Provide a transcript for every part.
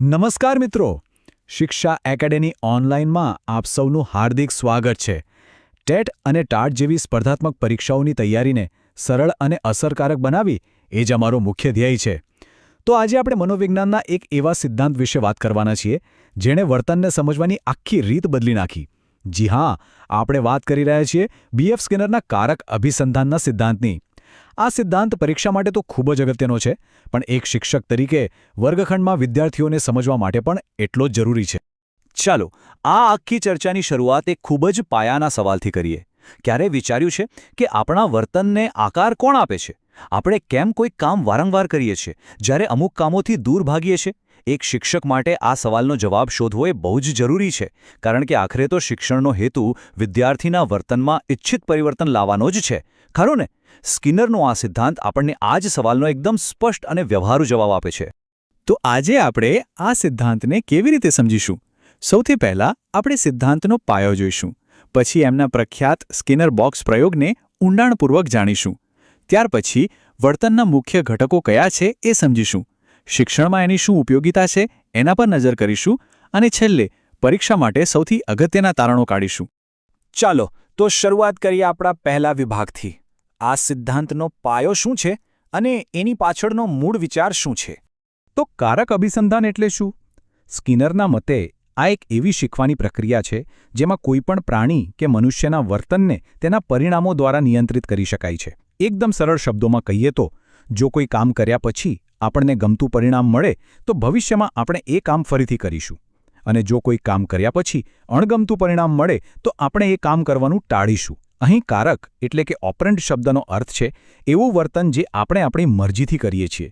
નમસ્કાર મિત્રો. શિક્ષા એકેડેમી ઓનલાઈનમાં આપ સૌનું હાર્દિક સ્વાગત છે. ટેટ અને ટાટ જેવી સ્પર્ધાત્મક પરીક્ષાઓની તૈયારીને સરળ અને અસરકારક બનાવી એ જ અમારો મુખ્ય ધ્યેય છે. તો આજે આપણે મનોવિજ્ઞાનના એક એવા સિદ્ધાંત વિશે વાત કરવાના છીએ, જેણે વર્તનને સમજવાની આખી રીત બદલી નાખી. જી હા, આપણે વાત કરી રહ્યા છીએ બીએફ સ્કિનરના કારક અભિસંધાનના સિદ્ધાંતની. આ સિદ્ધાંત પરીક્ષા માટે તો ખૂબ જ અગત્યનો છે, પણ એક શિક્ષક તરીકે વર્ગખંડમાં વિદ્યાર્થીઓને સમજવા માટે પણ એટલો જ જરૂરી છે. ચાલો, આ આખી ચર્ચાની શરૂઆત એક ખૂબ જ પાયાના સવાલથી કરીએ. ક્યારે વિચાર્યું છે કે આપણા વર્તનને આકાર કોણ આપે છે? આપણે કેમ કોઈ કામ વારંવાર કરીએ છીએ? જ્યારે અમુક કામોથી દૂર ભાગીએ છીએ? એક શિક્ષક માટે આ સવાલનો જવાબ શોધવો એ બહુ જ જરૂરી છે, કારણ કે આખરે તો શિક્ષણનો હેતુ વિદ્યાર્થીના વર્તનમાં ઇચ્છિત પરિવર્તન લાવવાનો જ છે. ખરું ને? સ્કિનરનો આ સિદ્ધાંત આપણને આ જ સવાલનો એકદમ સ્પષ્ટ અને વ્યવહારુ જવાબ આપે છે. તો આજે આપણે આ સિદ્ધાંતને કેવી રીતે સમજીશું? સૌથી પહેલા આપણે સિદ્ધાંતનો પાયો જોઈશું, પછી એમના પ્રખ્યાત સ્કિનર બોક્સ પ્રયોગને ઊંડાણપૂર્વક જાણીશું, ત્યાર પછી વર્તનના મુખ્ય ઘટકો કયા છે એ સમજીશું, શિક્ષણમાં એની શું ઉપયોગિતા છે એના પર નજર કરીશું, અને છેલ્લે પરીક્ષા માટે સૌથી અગત્યના તારણો કાઢીશું. ચાલો, તો શરૂઆત કરીએ આપણા પહેલા વિભાગથી. આ સિદ્ધાંતનો પાયો શું છે અને એની પાછળનો મૂળ વિચાર શું છે? તો કારક અભિસંધાન એટલે શું? સ્કિનરના મતે, આ એક એવી શીખવાની પ્રક્રિયા છે જેમાં કોઈપણ પ્રાણી કે મનુષ્યના વર્તનને તેના પરિણામો દ્વારા નિયંત્રિત કરી શકાય છે. એકદમ સરળ શબ્દોમાં કહીએ તો, જો કોઈ કામ કર્યા પછી આપણને ગમતું પરિણામ મળે, તો ભવિષ્યમાં આપણે એ કામ ફરીથી કરીશું. અને જો કોઈ કામ કર્યા પછી અણગમતું પરિણામ મળે, તો આપણે એ કામ કરવાનું ટાળીશું. અહીં કારક એટલે કે ઓપરન્ટ શબ્દનો અર્થ છે એવું વર્તન જે આપણે આપણી મરજીથી કરીએ છીએ.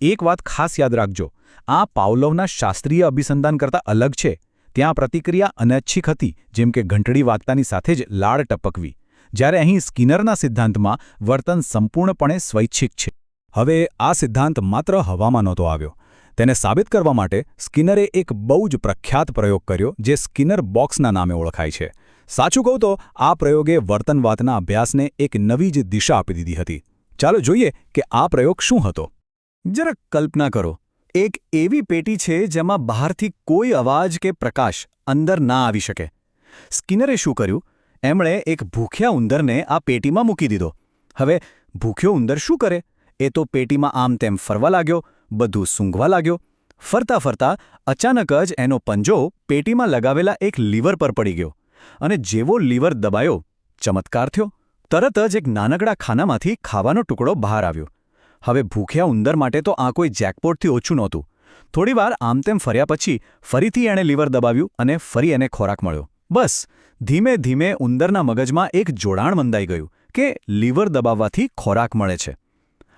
એક વાત ખાસ યાદ રાખજો, આ પાવલોવના શાસ્ત્રીય અભિસંધાન કરતાં અલગ છે. ત્યાં પ્રતિક્રિયા અનૈચ્છિક હતી, જેમ કે ઘંટડી વાગતાની સાથે જ લાળ ટપકવી. જ્યારે અહીં સ્કિનરના સિદ્ધાંતમાં વર્તન સંપૂર્ણપણે સ્વૈચ્છિક છે. હવે આ સિદ્ધાંત માત્ર હવામાં નહોતો આવ્યો. તેને સાબિત કરવા માટે સ્કિનરે એક બહુ જ પ્રખ્યાત પ્રયોગ કર્યો, જે સ્કિનર બોક્સના નામે ઓળખાય છે. સાચું કહું તો, આ પ્રયોગે વર્તનવાદના અભ્યાસને એક નવી જ દિશા આપી દીધી હતી. ચાલો જોઈએ કે આ પ્રયોગ શું હતો. જરા કલ્પના કરો, એક એવી પેટી છે જેમાં બહારથી કોઈ અવાજ કે પ્રકાશ અંદર ના આવી શકે. સ્કિનરે શું કર્યું? એમણે એક ભૂખ્યા ઉંદરને આ પેટીમાં મૂકી દીધો. હવે ભૂખ્યો ઉંદર શું કરે? એ તો પેટીમાં આમ તેમ ફરવા લાગ્યો, બધું સૂંઘવા લાગ્યો. ફરતા ફરતા અચાનક જ એનો પંજો પેટીમાં લગાવેલા એક લીવર પર પડી ગયો. અને જેવો લીવર દબાયો, ચમત્કાર થયો. તરત જ એક નાનકડા ખાનામાંથી ખાવાનો ટુકડો બહાર આવ્યો. હવે ભૂખ્યા ઉંદર માટે તો આ કોઈ જેકપોટથી ઓછું નહોતું. થોડીવાર આમ તેમ ફર્યા પછી ફરીથી એણે લીવર દબાવ્યું અને ફરી એને ખોરાક મળ્યો. બસ, ધીમે ધીમે ઉંદરના મગજમાં એક જોડાણ મંદાઈ ગયું કે લીવર દબાવવાથી ખોરાક મળે છે.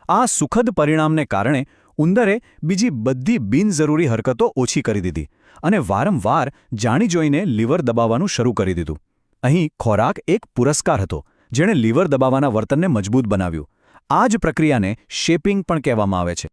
આ સુખદ પરિણામને કારણે ઉંદરે બીજી બધી બિનજરૂરી હરકતો ઓછી કરી દીધી. અને વારંવાર જાણી જોઈને લીવર દબાવવાનું શરૂ કરી દીધું. અહીં ખોરાક એક પુરસ્કાર હતો, જેણે લીવર દબાવવાના વર્તનને મજબૂત બનાવ્યું. આ જ પ્રક્રિયાને શેપિંગ પણ કહેવામાં આવે છે.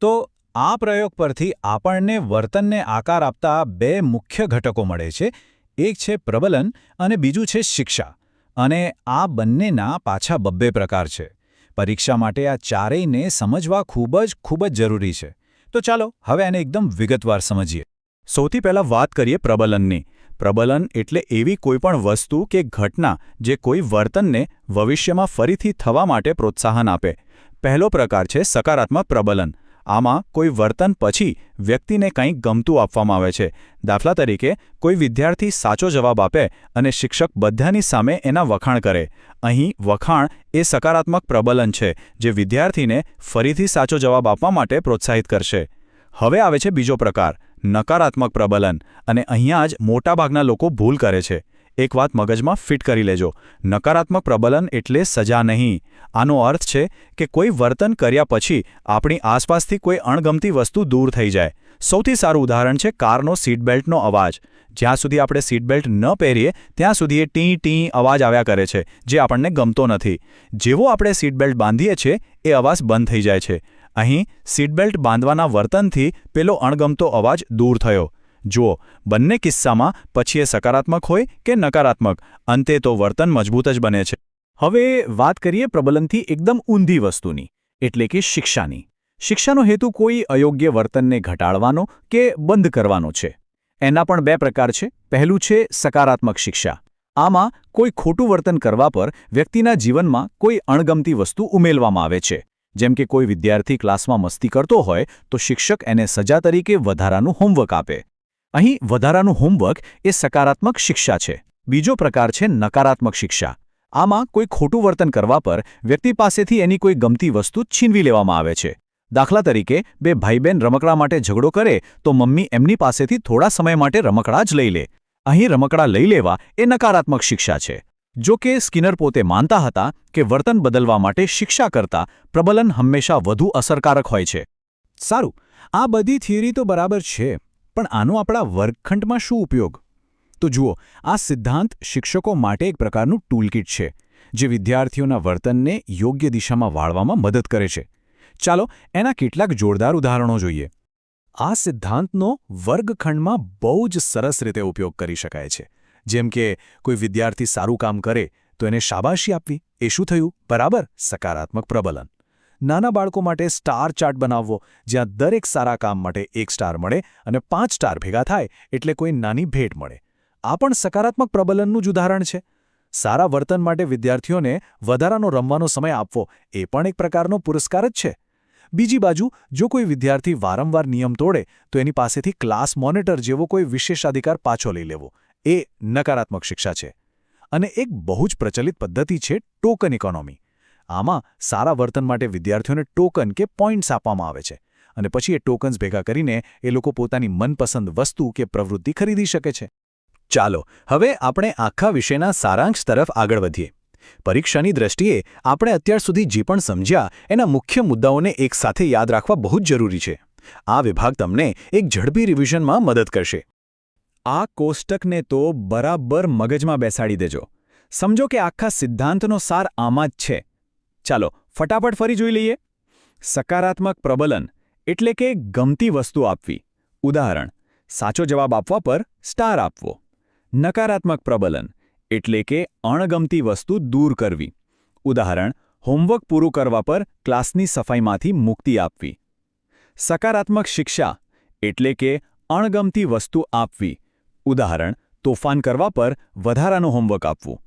તો આ પ્રયોગ પરથી આપણને વર્તનને આકાર આપતા બે મુખ્ય ઘટકો મળે છે. એક છે પ્રબલન અને બીજું છે શિક્ષા. અને આ બંનેના પાછા બબ્બે પ્રકાર છે. પરીક્ષા માટે આ ચારેયને સમજવા ખૂબ જ ખૂબ જ જરૂરી છે. તો ચાલો, હવે આને એકદમ વિગતવાર સમજીએ. સૌથી પહેલાં વાત કરીએ પ્રબલનની. પ્રબલન એટલે એવી કોઈપણ વસ્તુ કે ઘટના જે કોઈ વર્તનને ભવિષ્યમાં ફરીથી થવા માટે પ્રોત્સાહન આપે. પહેલો પ્રકાર છે સકારાત્મક પ્રબલન. આમાં કોઈ વર્તન પછી વ્યક્તિને કંઈક ગમતું આપવામાં આવે છે. દાખલા તરીકે, કોઈ વિદ્યાર્થી સાચો જવાબ આપે અને શિક્ષક બધાની સામે એના વખાણ કરે. અહીં વખાણ એ સકારાત્મક પ્રબલન છે, જે વિદ્યાર્થીને ફરીથી સાચો જવાબ આપવા માટે પ્રોત્સાહિત કરશે. હવે આવે છે બીજો પ્રકાર. નકારાત્મક પ્રબલન અને અહીંયા જ મોટાભાગના લોકો ભૂલ કરે છે. એક વાત મગજમાં ફિટ કરી લેજો. નકારાત્મક પ્રબલન એટલે સજા નહીં. આનો અર્થ છે કે કોઈ વર્તન કર્યા પછી આપણી આસપાસથી કોઈ અણગમતી વસ્તુ દૂર થઈ જાય. સૌથી સારું ઉદાહરણ છે કારનો સીટ બેલ્ટનો અવાજ. જ્યાં સુધી આપણે સીટ બેલ્ટ ન પહેરીએ, ત્યાં સુધી એ ટી ટી અવાજ આવ્યા કરે છે, જે આપણને ગમતો નથી. જેવો આપણે સીટ બેલ્ટ બાંધીએ છીએ, એ અવાજ બંધ થઈ જાય છે. અહીં સીટબેલ્ટ બાંધવાના વર્તનથી પેલો અણગમતો અવાજ દૂર થયો. જુઓ, બંને કિસ્સામાં પછી એ સકારાત્મક હોય કે નકારાત્મક, અંતે તો વર્તન મજબૂત જ બને છે. હવે વાત કરીએ પ્રબલનથી એકદમ ઊંધી વસ્તુની, એટલે કે શિક્ષાની. શિક્ષાનો હેતુ કોઈ અયોગ્ય વર્તનને ઘટાડવાનો કે બંધ કરવાનો છે. એના પણ બે પ્રકાર છે. પહેલું છે સકારાત્મક શિક્ષા. આમાં કોઈ ખોટું વર્તન કરવા પર વ્યક્તિના જીવનમાં કોઈ અણગમતી વસ્તુ ઉમેરવામાં આવે છે. જેમ કે કોઈ વિદ્યાર્થી ક્લાસમાં મસ્તી કરતો હોય, તો શિક્ષક એને સજા તરીકે વધારાનું હોમવર્ક આપે. અહીં વધારાનું હોમવર્ક એ સકારાત્મક શિક્ષા છે. બીજો પ્રકાર છે નકારાત્મક શિક્ષા. આમાં કોઈ ખોટું વર્તન કરવા પર વ્યક્તિ પાસેથી એની કોઈ ગમતી વસ્તુ છીનવી લેવામાં આવે છે. દાખલા તરીકે, બે ભાઈબેન રમકડા માટે ઝઘડો કરે, તો મમ્મી એમની પાસેથી થોડા સમય માટે રમકડા જ લઈ લે. અહીં રમકડા લઈ લેવા એ નકારાત્મક શિક્ષા છે. જો કે સ્કિનર પોતે માનતા હતા કે વર્તન બદલવા માટે શિક્ષા કરતાં પ્રબલન હંમેશા વધુ અસરકારક હોય છે. સારું, આ બધી થિયરી તો બરાબર છે, પણ આનો આપણા વર્ગખંડમાં શું ઉપયોગ? તો જુઓ, આ સિદ્ધાંત શિક્ષકો માટે એક પ્રકારનું ટૂલકિટ છે, જે વિદ્યાર્થીઓના વર્તનને યોગ્ય દિશામાં વાળવામાં મદદ કરે છે. ચાલો, એના કેટલાક જોરદાર ઉદાહરણો જોઈએ. આ સિદ્ધાંતનો વર્ગખંડમાં બહુ જ સરસ રીતે ઉપયોગ કરી શકાય છે. જેમ કે કોઈ વિદ્યાર્થી સારું કામ કરે, તો એને શાબાશી આપવી. એ શું થયું? બરાબર, સકારાત્મક પ્રબલન. નાના બાળકો માટે સ્ટાર ચાર્ટ બનાવવો, જ્યાં દરેક સારા કામ માટે એક સ્ટાર મળે અને પાંચ સ્ટાર ભેગા થાય એટલે કોઈ નાની ભેટ મળે. આ પણ સકારાત્મક પ્રબલનનું જ ઉદાહરણ છે. સારા વર્તન માટે વિદ્યાર્થીઓને વધારાનો રમવાનો સમય આપવો, એ પણ એક પ્રકારનો પુરસ્કાર જ છે. બીજી બાજુ, જો કોઈ વિદ્યાર્થી વારંવાર નિયમ તોડે, તો એની પાસેથી ક્લાસ મોનિટર જેવો કોઈ વિશેષાધિકાર પાછો લઈ લેવો. એ નકારાત્મક શિક્ષા છે અને એક બહુ જ પ્રચલિત પદ્ધતિ છે ટોકન ઇકોનોમી. આમાં સારા વર્તન માટે વિદ્યાર્થીઓને ટોકન કે પોઈન્ટ્સ આપવામાં આવે છે અને પછી એ ટોકન્સ ભેગા કરીને એ લોકો પોતાની મનપસંદ વસ્તુ કે પ્રવૃત્તિ ખરીદી શકે છે. ચાલો, હવે આપણે આખા વિષયના સારાંશ તરફ આગળ વધીએ. પરીક્ષાની દ્રષ્ટિએ આપણે અત્યાર સુધી જે પણ સમજ્યા, એના મુખ્ય મુદ્દાઓને એકસાથે યાદ રાખવા બહુ જ જરૂરી છે. આ વિભાગ તમને એક ઝડપી રિવિઝનમાં મદદ કરશે. આ કોષ્ટકને તો બરાબર મગજમાં બેસાડી દેજો. સમજો કે આખા સિદ્ધાંતનો સાર આમાં જ છે. ચાલો, ફટાફટ ફરી જોઈ લઈએ. સકારાત્મક પ્રબલન એટલે કે ગમતી વસ્તુ આપવી. ઉદાહરણ, સાચો જવાબ આપવા પર સ્ટાર આપવો. નકારાત્મક પ્રબલન એટલે કે અણગમતી વસ્તુ દૂર કરવી. ઉદાહરણ, હોમવર્ક પૂરું કરવા પર ક્લાસની સફાઈમાંથી મુક્તિ આપવી. સકારાત્મક શિક્ષા એટલે કે અણગમતી વસ્તુ આપવી. ઉદાહરણ, તોફાન કરવા પર વધારાનું હોમવર્ક આપવું.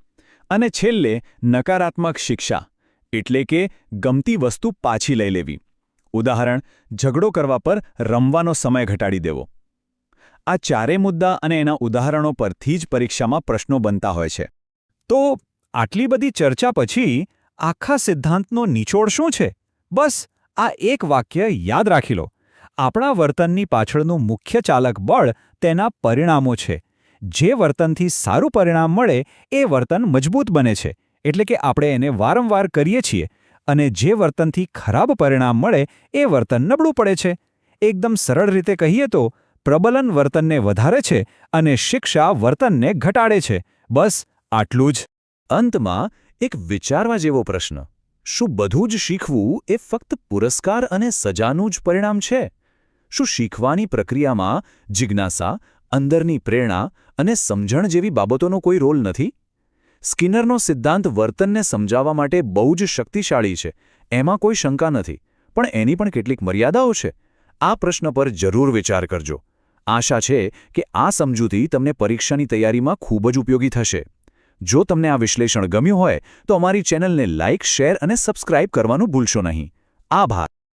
અને છેલ્લે, નકારાત્મક શિક્ષા, એટલે કે ગમતી વસ્તુ પાછી લઈ લેવી. ઉદાહરણ, ઝઘડો કરવા પર રમવાનો સમય ઘટાડી દેવો. આ ચારે મુદ્દા અને એના ઉદાહરણો પરથી જ પરીક્ષામાં પ્રશ્નો બનતા હોય છે. તો, આટલી બધી ચર્ચા પછી આખા સિદ્ધાંતનો નિચોડ શું છે? બસ, આ એક વાક્ય યાદ રાખી લો. આપણા વર્તનની પાછળનું મુખ્ય ચાલક બળ તેના પરિણામો છે. જે વર્તનથી સારું પરિણામ મળે, એ વર્તન મજબૂત બને છે. એટલે કે આપણે એને વારંવાર કરીએ છીએ અને જે વર્તનથી ખરાબ પરિણામ મળે, એ વર્તન નબળું પડે છે. એકદમ સરળ રીતે કહીએ તો, પ્રબલન વર્તનને વધારે છે અને શિક્ષા વર્તનને ઘટાડે છે. બસ, આટલું જ. અંતમાં, એક વિચારવા જેવો પ્રશ્ન. શું બધું જ શીખવું એ ફક્ત પુરસ્કાર અને સજાનું જ પરિણામ છે? શું શીખવાની પ્રક્રિયામાં જિજ્ઞાસા, અંદરની પ્રેરણા અને સમજણ જેવી બાબતોનો કોઈ રોલ નથી? સ્કિનરનો સિદ્ધાંત વર્તનને સમજાવવા માટે બહુ જ શક્તિશાળી છે. એમાં કોઈ શંકા નથી. પણ એની પણ કેટલીક મર્યાદાઓ છે. આ પ્રશ્ન પર જરૂર વિચાર કરજો. આશા છે કે આ સમજૂતી તમને પરીક્ષાની તૈયારીમાં ખૂબ જ ઉપયોગી થશે. જો તમને આ વિશ્લેષણ ગમ્યું હોય તો અમારી ચેનલને લાઇક, શેર અને સબસ્ક્રાઇબ કરવાનું ભૂલશો નહીં. આભાર.